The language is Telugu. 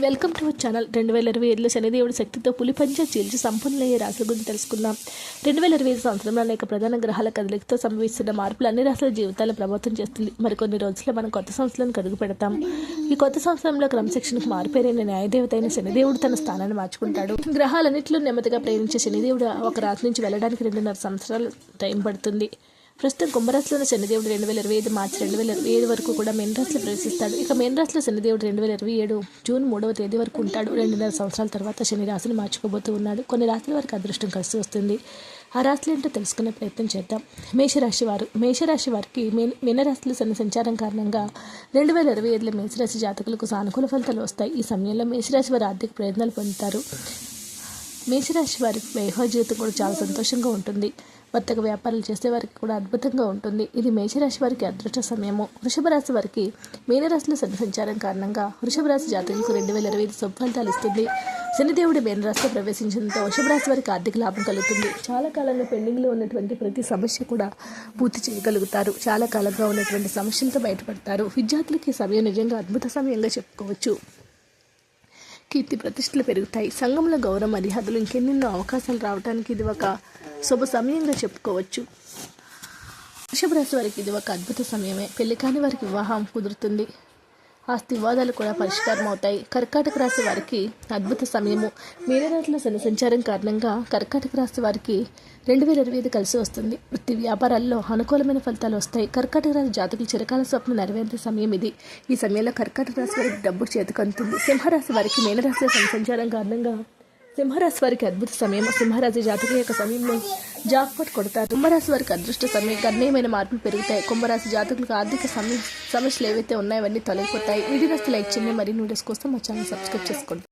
Welcome to our channel. రెండు వేల ఇరవై ఏడులో శనిదేవుడి శక్తితో పులి పంచ చీల్చి సంపన్నులయ్యే రాశుల గురించి తెలుసుకుందాం. రెండు వేల ఇరవై ఐదు సంవత్సరంలో అనేక ప్రధాన గ్రహాల కదలికతో సంభవిస్తున్న మార్పులు అన్ని రాష్ట్రాల జీవితాలను ప్రభావితం చేస్తుంది. మరికొన్ని రోజుల్లో మనం కొత్త సంవత్సరానికి అడుగు పెడతాం. ఈ కొత్త సంవత్సరంలో క్రమశిక్షణకు మారిపోయిన న్యాయదేవత అయిన శనిదేవుడు తన స్థానాన్ని మార్చుకుంటాడు. గ్రహాలన్నింటిలో నెమ్మదిగా ప్రయాణించే శనిదేవుడు ఒక రాశి నుంచి వెళ్ళడానికి రెండున్నర సంవత్సరాలు టైం పడుతుంది. ప్రస్తుతం కుంభరాశిలోని శనిదేవుడు రెండు వేల ఇరవై ఐదు మార్చి రెండు వేల ఇరవై ఐదు వరకు కూడా మెయిన్ రాశిలో ప్రవేశిస్తాడు. ఇక మెయిన్ రాశిలో శనిదేవుడు రెండు వేల ఇరవై ఏడు జూన్ మూడవ తేదీ వరకు ఉంటాడు. రెండున్నర సంవత్సరాల తర్వాత శని రాశిని మార్చుకోబోతూ ఉన్నాడు. కొన్ని రాశుల వరకు అదృష్టం కలిసి వస్తుంది. ఆ రాశులు ఏంటో తెలుసుకునే ప్రయత్నం చేద్దాం. మేషరాశి వారు. మేషరాశి వారికి మే మీనరాశిలో శని సంచారం కారణంగా రెండు వేల ఇరవై ఐదులో మేషరాశి జాతకులకు సానుకూల ఫలితాలు వస్తాయి. ఈ సమయంలో మేషరాశి వారు ఆర్థిక ప్రయోజనాలు పొందుతారు. మేషరాశి వారికి వైవాహిక జీవితం కూడా చాలా సంతోషంగా ఉంటుంది. వర్తక వ్యాపారాలు చేసే వారికి కూడా అద్భుతంగా ఉంటుంది. ఇది మేషరాశి వారికి అదృష్ట సమయము. వృషభ రాశి వారికి మీనరాశిలో శని సంచారం కారణంగా వృషభ రాశి జాతకులకు రెండు వేల ఇరవై ఐదు శుభ ఇస్తుంది. శనిదేవుడి మీనరాశిలో ప్రవేశించడంతో వృషభ రాశి వారికి ఆర్థిక లాభం కలుగుతుంది. చాలా కాలంగా పెండింగ్లో ఉన్నటువంటి ప్రతి సమస్య కూడా పూర్తి చేయగలుగుతారు. చాలా కాలంగా ఉన్నటువంటి సమస్యలతో బయటపడతారు. విద్యార్థులకి సమయం నిజంగా అద్భుత సమయంగా చెప్పుకోవచ్చు. కీర్తి ప్రతిష్టలు పెరుగుతాయి. సంఘంలో గౌరవ మర్యాదలు ఇంకెన్నెన్నో అవకాశాలు రావడానికి ఇది ఒక శుభ సమయంగా చెప్పుకోవచ్చు. వృషభ రాశి వారికి ఇది ఒక అద్భుత సమయమే. పెళ్ళి కాని వారికి వివాహం కుదురుతుంది. ఆస్తి వివాదాలు కూడా పరిష్కారం అవుతాయి కర్కాటక రాశి వారికి అద్భుత సమయము. మీనరాశిలో శని సంచారం కారణంగా కర్కాటక రాశి వారికి రెండు వేల ఇరవై ఐదు కలిసి వస్తుంది. వృత్తి వ్యాపారాల్లో అనుకూలమైన ఫలితాలు వస్తాయి. కర్కాటక రాశి జాతకులు చిరకాల స్వప్నం నెరవేరే సమయం ఇది. ఈ సమయంలో కర్కాటక రాశి వారికి డబ్బు చేతికందుతుంది సింహరాశి వారికి మీనరాశిలో శని సంచారం కారణంగా సింహరాశి వారికి అద్భుత సమయం సింహరాశి జాతకుల యొక్క సమయంలో జాక్పాట్ కొడతారు. కుంభరాశి వారికి అదృష్ట సమయం గణనీయమైన మార్పులు పెరుగుతాయి. కుంభరాశి జాతకులకు ఆర్థిక సమయ సమస్యలు ఏవైతే ఉన్నాయో అవన్నీ తొలగిపోతాయి. వీడియోస్ లైక్ చేయండి. మరిన్ని నూడిల్స్ కోసం మా ఛానల్ సబ్స్క్రైబ్ చేసుకోండి.